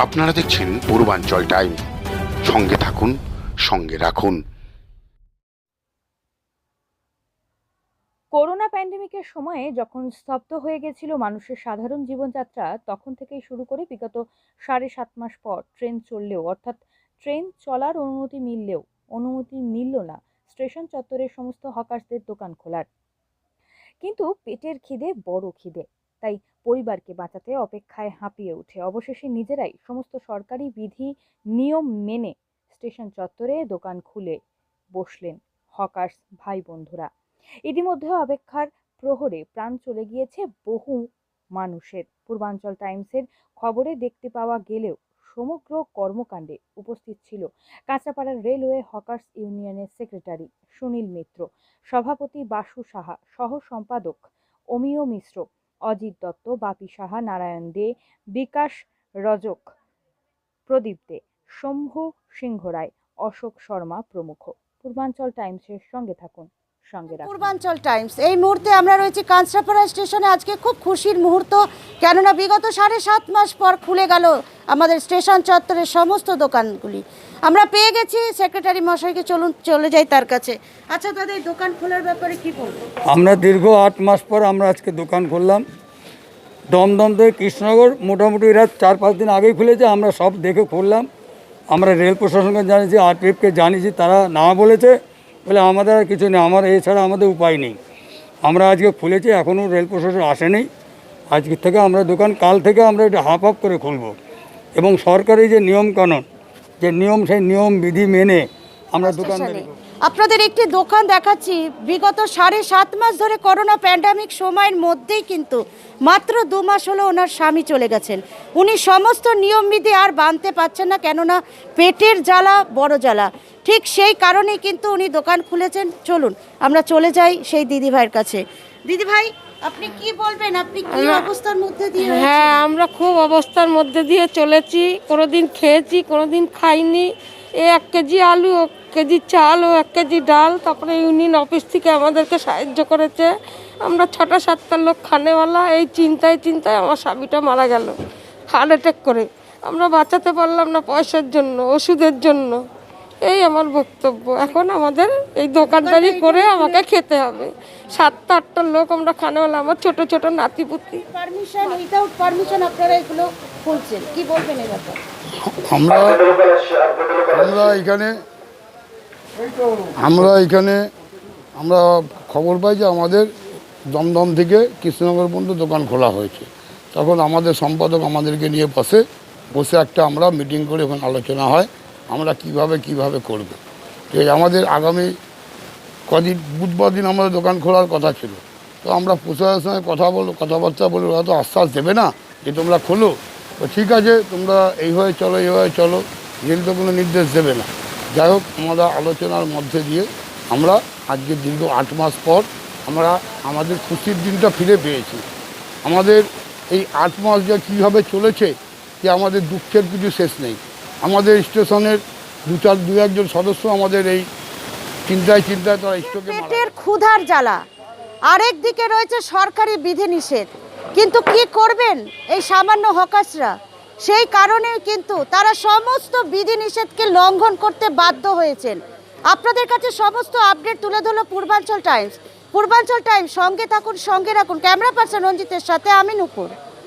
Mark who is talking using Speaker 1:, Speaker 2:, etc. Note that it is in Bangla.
Speaker 1: আপনারা দেখছেন পূর্বাঞ্চল টাইম। সঙ্গে থাকুন, সঙ্গে রাখুন।
Speaker 2: করোনা প্যান্ডেমিকের সময়ে যখন স্তব্ধ হয়ে গেছিল মানুষের সাধারণ জীবনযাত্রা, তখন থেকেই শুরু করে বিগত সাড়ে সাত মাস পর ট্রেন চললেও, অর্থাৎ ট্রেন চলার অনুমতি মিললেও, অনুমতি মিলল না স্টেশন চত্বরের সমস্ত হকার্সদের দোকান খোলার। কিন্তু পেটের খিদে বড় খিদে। তাই পরিবারকে বাঁচাতে অপেক্ষায় হাঁপিয়ে ওঠে। অবশেষে নিজেরাই সমস্ত সরকারি বিধি, নিয়ম মেনে স্টেশন চত্বরে দোকান খুলে বসলেন হকার্স ভাই বন্ধুরা ইতিমধ্যে অপেক্ষার প্রহরে প্রাণ চলে গিয়েছে বহু মানুষের। পূর্বাঞ্চল টাইমসের খবরে দেখতে পাওয়া গেলেও সমগ্র কর্মকাণ্ডে উপস্থিত ছিল কাঁচাপাড়ার রেলওয়ে হকার্স ইউনিয়নের সেক্রেটারি সুনীল মিত্র, সভাপতি বাসু সাহা সহ সম্পাদক অমিয় মিশ্র অজিত দত্ত, বাপি সাহা, নারায়ণ দে, বিকাশ রজক, প্রদীপ দে, শম্ভু সিংহ রায় অশোক শর্মা প্রমুখ। পূর্বাঞ্চল টাইমসের সঙ্গে থাকুন। সঙ্গে
Speaker 3: পূর্বাঞ্চল টাইমস এই মুহূর্তে আমরা রয়েছি কাঁচরাপাড়া স্টেশনে। আজকে খুব খুশির মুহূর্ত কেননা বিগত সাড়ে সাত মাস পর খুলে গেল আমাদের স্টেশন চত্বরের সমস্ত দোকানগুলি। আমরা পেয়ে গেছি সেক্রেটারি মশাইকে চলুন চলে যাই তার কাছে। আচ্ছা দাদা এই দোকান খোলার ব্যাপারে কি বলব?
Speaker 4: আমরা দীর্ঘ আট মাস পর আমরা আজকে দোকান খুললাম। দমদম থেকে কৃষ্ণনগর মোটামুটি এরা চার পাঁচ দিন আগেই খুলেছে আমরা সব দেখে খুললাম। আমরা রেল প্রশাসনকে জানিয়েছি আরপিএফকে জানিয়েছি তারা না বলেছে। বলে আমাদের আর কিছু নেই আমার এছাড়া আমাদের উপায় নেই। আমরা আজকে খুলেছি এখনও রেল প্রশাসন আসেনি। আজকে থেকে আমরা দোকান কাল থেকে আমরা এটা হাফ হাফ করে খুলব। এবং সরকারি যে নিয়ম কানুন যে নিয়ম সেই নিয়ম বিধি মেনে আমরা দোকান
Speaker 3: আপনাদের একটি দোকান দেখাচ্ছি। বিগত সাড়ে সাত মাস ধরে করোনা প্যান্ডামিক সময়ের মধ্যেই কিন্তু মাত্র দু মাস হলো ওনার স্বামী চলে গেছেন। উনি সমস্ত নিয়মবিধি আর বাঁধতে পারছেন না কেননা পেটের জ্বালা বড় জ্বালা। ঠিক সেই কারণেই কিন্তু উনি দোকান খুলেছেন। চলুন আমরা চলে যাই সেই দিদিভাইয়ের কাছে। দিদিভাই আপনি কি বলবেন? আপনি কি অবস্থার মধ্যে দিয়ে
Speaker 5: হ্যাঁ আমরা খুব অবস্থার মধ্যে দিয়ে চলেছি। কোনোদিন খেয়েছি কোনোদিন খাইনি। এ এক কেজি আলু এক কেজি চাল ও এক কেজি ডাল। তারপরে ইউনিয়ন অফিস থেকে আমাদেরকে সাহায্য করেছে। আমরা ছটা সাতটা লোক খানেওয়ালা এই চিন্তায় চিন্তায় আমার স্বামীটা মারা গেল। হার্ট অ্যাটাক করে। আমরা বাঁচাতে পারলাম না পয়সার জন্য ওষুধের জন্য। এই আমার বক্তব্য। এখন আমাদের এই দোকানদারি করে আমাকে খেতে হবে। সাতটা আটটা লোক আমরা খানেওয়ালা আমার ছোট ছোট নাতিপুতি।
Speaker 3: পারমিশন উইদাউট পারমিশন আপনারা এগুলো খুলছেন। কি বলবেন এই ব্যাপারে?
Speaker 6: আমরা আমরা এখানে আমরা এখানে আমরা খবর পাই যে আমাদের দমদম থেকে কৃষ্ণনগর পর্যন্ত দোকান খোলা হয়েছে। তখন আমাদের সম্পাদক আমাদেরকে নিয়ে বসে বসে একটা আমরা মিটিং করে ওখানে আলোচনা হয়। আমরা কীভাবে কীভাবে করব? যে আমাদের আগামী কদিন, বুধবার দিন আমাদের দোকান খোলার কথা ছিল। তো আমরা প্রশাসনের সঙ্গে কথা বলো, কথাবার্তা বলে ওরা তো আশ্বাস দেবে না যে তোমরা খোলো। তো ঠিক আছে, তোমরা এইভাবে চলো এইভাবে চলো জেল তো কোনো নির্দেশ দেবে না। যাই হোক, আমরা আলোচনার মধ্যে দিয়ে আমরা আজকে দীর্ঘ আট মাস পর আমরা আমাদের খুশির দিনটা ফিরে পেয়েছি। আমাদের এই আট মাস যে কীভাবে চলেছে, যে আমাদের দুঃখের কিছু শেষ নেই। আমাদের স্টেশনের দু চার দু একজন সদস্য আমাদের এই চিন্তায় চিন্তায় তারা স্টোকে
Speaker 3: পেটের ক্ষুধার জ্বালা। আরেক দিকে রয়েছে সরকারি বিধিনিষেধ। কিন্তু কি করবেন এই সামান্য হকাসরা সেই কারণে কিন্তু তারা সমস্ত বিধিনিষেধকে লঙ্ঘন করতে বাধ্য হয়েছেন। আপনাদের কাছে সমস্ত আপডেট তুলে ধরলো পূর্বাঞ্চল টাইমস। পূর্বাঞ্চল টাইমস সঙ্গে থাকুন সঙ্গে রাখুন। ক্যামেরা পার্সন রঞ্জিতের সাথে আমি নুপুর।